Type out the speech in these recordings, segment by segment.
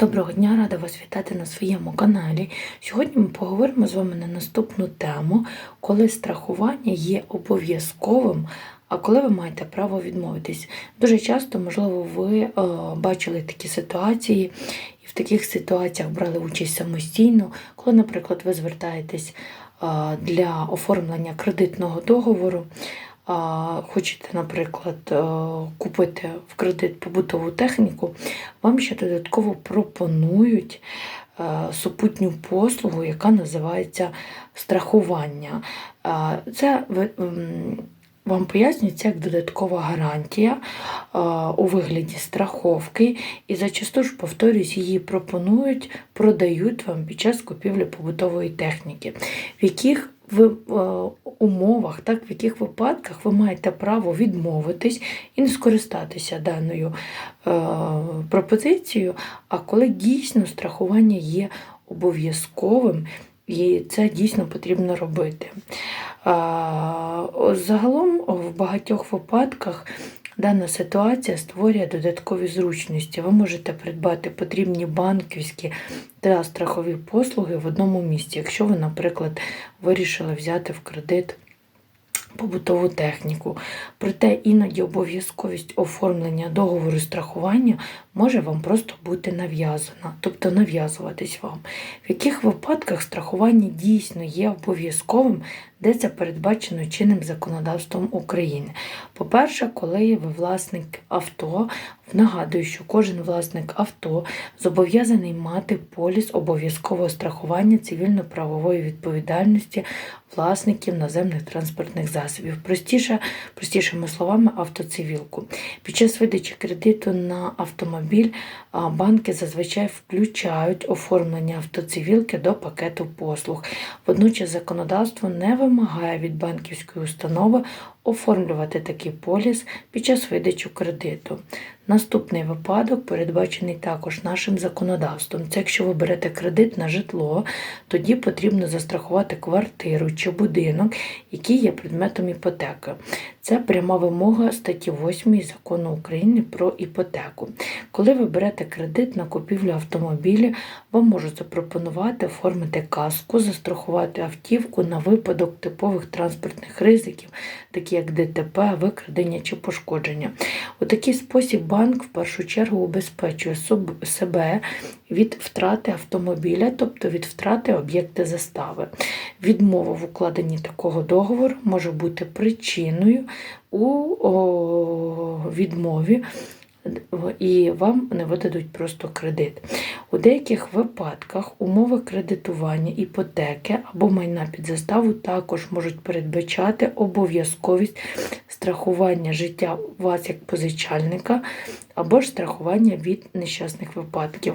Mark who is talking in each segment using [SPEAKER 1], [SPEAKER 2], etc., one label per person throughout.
[SPEAKER 1] Доброго дня, рада вас вітати на своєму каналі. Сьогодні ми поговоримо з вами на наступну тему, коли страхування є обов'язковим, а коли ви маєте право відмовитись. Дуже часто, можливо, ви е, бачили такі ситуації, і в таких ситуаціях брали участь самостійно, коли, наприклад, ви звертаєтесь е, для оформлення кредитного договору. Хочете, наприклад, е, купити в кредит побутову техніку, вам ще додатково пропонують е, супутню послугу, яка називається страхування. Це вам пояснюється як додаткова гарантія е, у вигляді страховки, і зачасту ж, повторюсь, її пропонують, продають вам під час купівлі побутової техніки, в яких в е, умовах, так, в яких випадках ви маєте право відмовитись і не скористатися даною е, пропозицією, а коли дійсно страхування є обов'язковим, і це дійсно потрібно робити. Загалом в багатьох випадках дана ситуація створює додаткові зручності. Ви можете придбати потрібні банківські та страхові послуги в одному місці, якщо ви, наприклад, вирішили взяти в кредит побутову техніку. Проте іноді обов'язковість оформлення договору страхування може вам просто бути нав'язана, тобто нав'язуватись вам. В яких випадках страхування дійсно є обов'язковим, де це передбачено чинним законодавством України. По-перше, коли ви власник авто, нагадую, що кожен власник авто зобов'язаний мати поліс обов'язкового страхування цивільно-правової відповідальності власників наземних транспортних засобів. Простіше, простішими словами, автоцивілку. Під час видачі кредиту на автомобіль банки зазвичай включають оформлення автоцивілки до пакету послуг. Водночас законодавство не вимагає від банківської установи оформлювати такий поліс під час видачі кредиту. Наступний випадок передбачений також нашим законодавством. Це якщо ви берете кредит на житло, тоді потрібно застрахувати квартиру чи будинок, який є предметом іпотеки. Це пряма вимога статті 8 закону України про іпотеку. Коли ви берете кредит на купівлю автомобіля, вам можуть запропонувати оформити каску, застрахувати автівку на випадок типових транспортних ризиків, такі як ДТП, викрадення чи пошкодження. У такий спосіб банк в першу чергу убезпечує себе від втрати автомобіля, тобто від втрати об'єкта застави. Відмова в укладенні такого договору може бути причиною у відмові. І вам не видадуть просто кредит. У деяких випадках умови кредитування іпотеки або майна під заставу також можуть передбачати обов'язковість страхування життя вас як позичальника або ж страхування від нещасних випадків.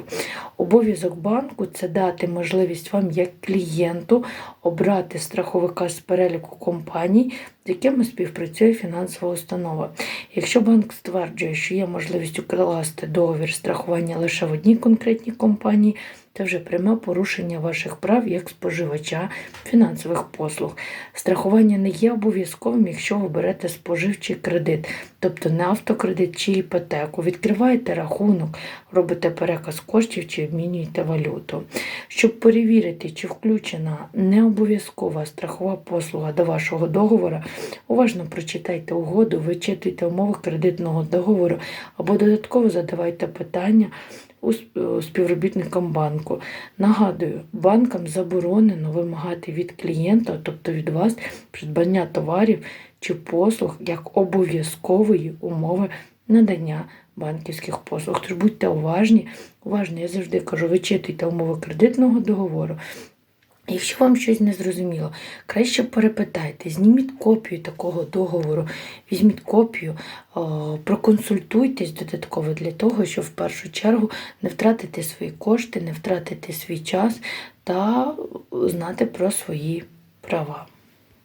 [SPEAKER 1] Обов'язок банку це дати можливість вам як клієнту обрати страховика з переліку компаній, з якими співпрацює фінансова установа. Якщо банк стверджує, що є можливість укласти договір страхування лише в одній конкретній компанії, це вже пряме порушення ваших прав як споживача фінансових послуг. Страхування не є обов'язковим, якщо ви берете споживчий кредит, тобто не автокредит чи іпотеку. Відкриваєте рахунок, робите переказ коштів чи обмінюєте валюту. Щоб перевірити, чи включена не обов'язкова страхова послуга до вашого договору, уважно прочитайте угоду, вичитуйте умови кредитного договору або додатково задавайте питання співробітникам банку. Нагадую, банкам заборонено вимагати від клієнта, тобто від вас, придбання товарів чи послуг як обов'язкової умови надання банківських послуг. Тож будьте уважні, уважні, я завжди кажу, ви читайте умови кредитного договору. Якщо вам щось не зрозуміло, краще перепитайте, зніміть копію такого договору, візьміть копію, проконсультуйтесь додатково для того, щоб в першу чергу не втратити свої кошти, не втратити свій час та знати про свої права.